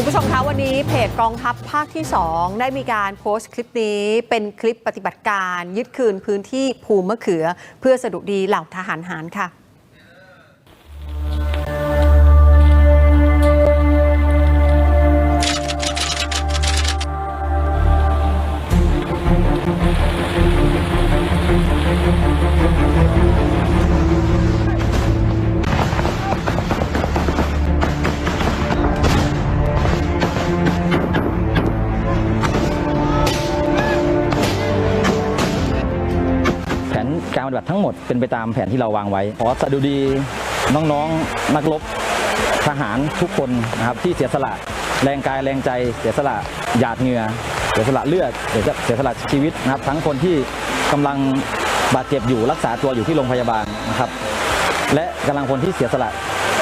คุณผู้ชมคะวันนี้เพจกองทัพภาคที่ 2 ได้มีการโพสต์คลิปนี้เป็นคลิปปฏิบัติการยึดคืนพื้นที่ภูมะเขือ เพื่อสะดุดีเหล่าทหารหารค่ะ การปฏิบัติทั้งหมดเป็นไปตามแผนที่เราวางไว้ ขอสดุดีน้องๆนักรบทหารทุกคนนะครับที่เสียสละแรงกายแรงใจ เสียสละหยาดเหงื่อเสียสละเลือดเสียสละเสียสละชีวิตนะครับ ทั้งคนที่กำลังบาดเจ็บอยู่รักษาตัวอยู่ที่โรงพยาบาลนะครับ และกำลังพลที่เสียสละ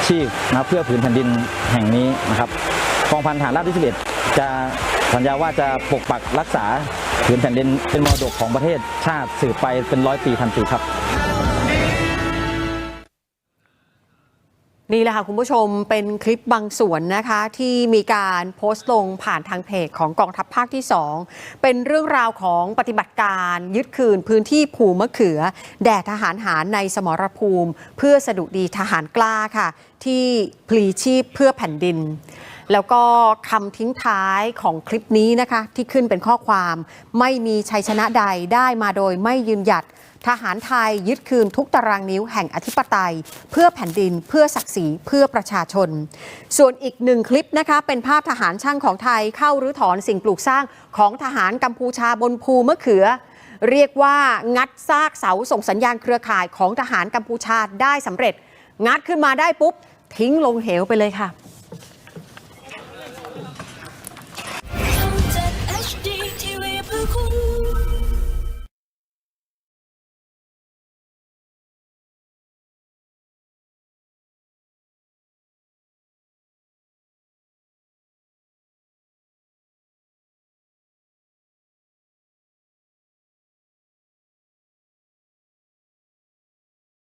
ชีพนะเพื่อผืนแผ่นดินแห่งนี้นะครับกองพันฐานราบที่ 11 จะ สัญญาว่าจะปกปักรักษาผืนแผ่นดินเป็นมรดกของประเทศชาติสืบไปเป็นร้อยปีพันปีครับนี่แหละค่ะคุณผู้ชมเป็นคลิปบางส่วนนะคะที่มีการโพสต์ลงผ่านทางเพจของกองทัพภาคที่ 2 เป็นเรื่องราวของปฏิบัติการยึดคืนพื้นที่ภูมะเขือ แด่ทหารหารในสมรภูมิ เพื่อสะดุดีทหารกล้าค่ะ ที่พลีชีพเพื่อแผ่นดิน แล้วก็คำทิ้งท้ายของคลิปนี้นะคะ ที่ขึ้นเป็นข้อความ ไม่มีชัยชนะใดได้มาโดยไม่ยืนหยัด ทหารไทยยึดคืนทุกตารางนิ้วแห่งอธิปไตย เพื่อแผ่นดินเพื่อศักดิ์ศรีเพื่อประชาชน ส่วนอีกหนึ่งคลิปนะคะ เป็นภาพทหารช่างของไทยเข้ารื้อถอนสิ่งปลูกสร้างของทหารกัมพูชาบนภูมะเขือเรียกว่างัดซากเสาส่งสัญญาณเครือข่ายของทหารกัมพูชาได้สำเร็จ งัดขึ้นมาได้ปุ๊บ ทิ้งลงเหวไปเลยค่ะ